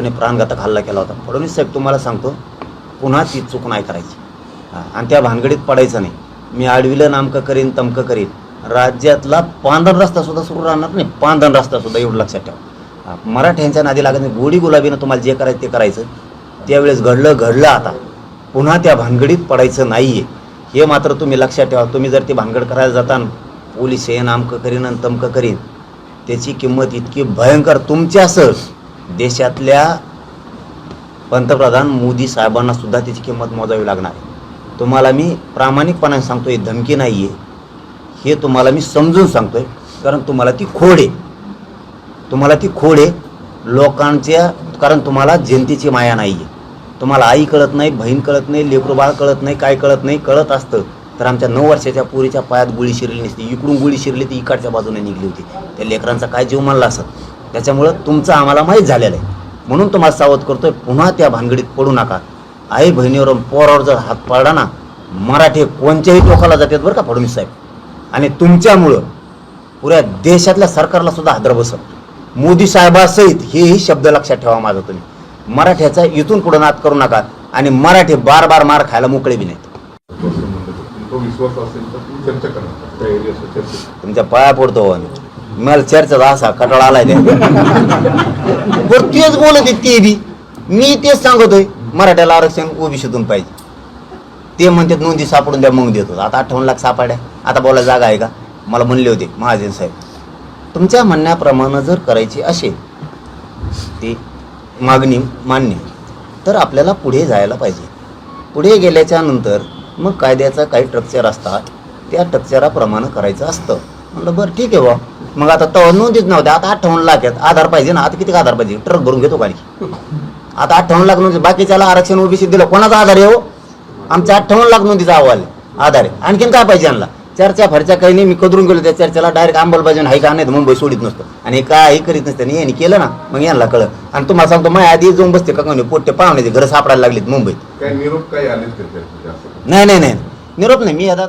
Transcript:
निष्काळजीपणे प्राणघातक हल्ला केला होता. फडणवीस साहेब तुम्हाला सांगतो पुन्हा ती चूक नाही करायची. आणि त्या भानगडीत पडायचं नाही. मी आडविलं नामकं करीन तमकं करीन. राज्यातला पांधन रस्ता सुद्धा सुरू राहणार नाही. पांधन रस्ता सुद्धा एवढं लक्षात ठेवा. मराठ्यांच्या नादी लागत नाही. गोडी गुलाबीनं तुम्हाला जे करायचं ते करायचं. त्यावेळेस घडलं घडलं आता. पुन्हा त्या भानगडीत पडायचं नाही आहे हे मात्र तुम्ही लक्षात ठेवा. तुम्ही जर ती भानगड करायला जाता पोलीस हे नामकं करीन आणि तमकं करीन. त्याची किंमत इतकी भयंकर. तुमच्यासह देशातल्या पंतप्रधान मोदी साहेबांना सुद्धा त्याची किंमत मोजावी लागणार आहे. तुम्हाला मी प्रामाणिकपणाने सांगतो हे धमकी नाही आहे हे तुम्हाला मी समजून सांगतोय कारण तुम्हाला ती खोड आहे. तुम्हाला ती खोड आहे. लोकांच्या कारण तुम्हाला जनतेची माया नाही आहे तुम्हाला आई कळत नाही बहीण कळत नाही लेकरूबाळ कळत नाही काय कळत नाही कळत असतं. तर आमच्या नऊ वर्षाच्या पुरीच्या पायात गोळी शिरली नसती. इकडून गोळी शिरली ती इकडच्या बाजूने निघली होती. त्या लेकरांचा काय जीव मानला असत त्याच्यामुळं तुमचं आम्हाला माहीत झालेलं आहे. म्हणून तुम्हाला सावध करतोय पुन्हा त्या भानगडीत पडू नका. आई बहिणीवर पोरावर जर हात पाडला ना मराठी कोणत्याही टोकाला जातात बरं का फडणवीस साहेब. आणि तुमच्यामुळं पुऱ्या देशातल्या सरकारला सुद्धा हादर बसत. मोदी साहेबासहित हेही शब्द लक्षात ठेवा माझा तुम्ही. मराठ्याचा इथून पुढे नाद करू नका आणि मराठी बार बार मार खायला मोकळे बी नाहीत. तुमच्या पाया पडतो हो आम्ही. मला चर्चा असा कटाळा आलाय त्या बरं तेच बोलत ते बी मी तेच सांगतोय मराठ्याला आरक्षण ओबीसीतून पाहिजे. ते म्हणतात नोंदी सापडून द्या मग देतो. आता अठ्ठावन्न लाख सापड्या आता बोला जागा आहे का? मला म्हणले होते महाजन साहेब तुमच्या म्हणण्याप्रमाणे जर करायची असेल ती मागणी मान्य तर आपल्याला पुढे जायला पाहिजे. पुढे गेल्याच्यानंतर मग कायद्याचा काही स्ट्रक्चर असतात. त्या स्ट्रक्चराप्रमाणे करायचं असतं. म्हटलं बरं ठीक आहे बा मग आता तो नोंदीच नव्हत्या आता अठ्ठावन्न लाख आहेत. आधार पाहिजे ना आता किती आधार पाहिजे? ट्रक भरून घेतो खाली आता अठ्ठावन्न लाख नोंदी बाकीच्याला आरक्षण ओबीसी दिलं कोणाचा आधार आहे हो? आमच्या अठ्ठावन्न लाख नोंदीचा अहवाल आधार आहे. आणखीन काय पाहिजे आणला चर्चा फरच्या काही नाही मी कदरून गेलो त्या चर्चेला डायरेक्ट अंमलबजावणी हाय का नाही मुंबई सोडित नसतं. आणि हे काही करीत नसतं आणि यांनी केलं ना मग यांना कळलं. आणि तुम्हाला सांगतो माझ्या आधी जाऊन बसते का कोणी? पोट्टे पाहुण्याचे घरं सापडायला लागलीत मुंबईत. काय निरोप काय आलेच त्याच्या नाही नाही नाही. निरोप नाही. मी आता